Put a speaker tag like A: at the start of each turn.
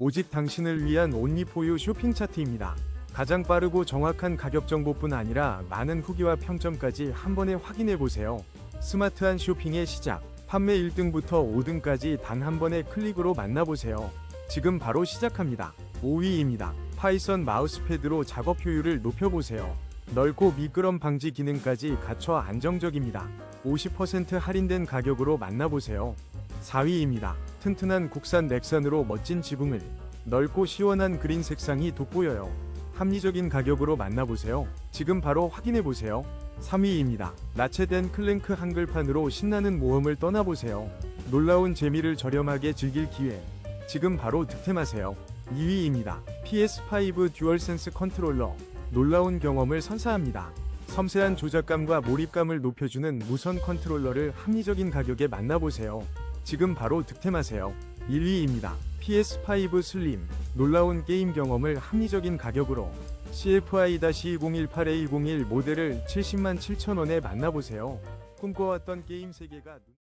A: 오직 당신을 위한 온리포유 쇼핑 차트입니다. 가장 빠르고 정확한 가격 정보뿐 아니라 많은 후기와 평점까지 한 번에 확인해 보세요. 스마트한 쇼핑의 시작. 판매 1등부터 5등까지 단 한 번의 클릭으로 만나보세요. 지금 바로 시작합니다. 5위입니다. 파이썬 마우스패드로 작업 효율을 높여보세요. 넓고 미끄럼 방지 기능까지 갖춰 안정적입니다. 50% 할인된 가격으로 만나보세요. 4위입니다. 튼튼한 국산 넥산으로 멋진 지붕을 넓고 시원한 그린 색상이 돋보여요. 합리적인 가격으로 만나보세요. 지금 바로 확인해보세요. 3위입니다. 나체된 클랭크 한글판으로 신나는 모험을 떠나보세요. 놀라운 재미를 저렴하게 즐길 기회. 지금 바로 득템하세요. 2위입니다. PS5 듀얼센스 컨트롤러. 놀라운 경험을 선사합니다. 섬세한 조작감과 몰입감을 높여주는 무선 컨트롤러를 합리적인 가격에 만나보세요. 지금 바로 득템하세요. 1위입니다. PS5 슬림. 놀라운 게임 경험을 합리적인 가격으로 CFI-2018A01 모델을 70만 7천원에 만나보세요. 꿈꿔왔던 게임 세계가 눈-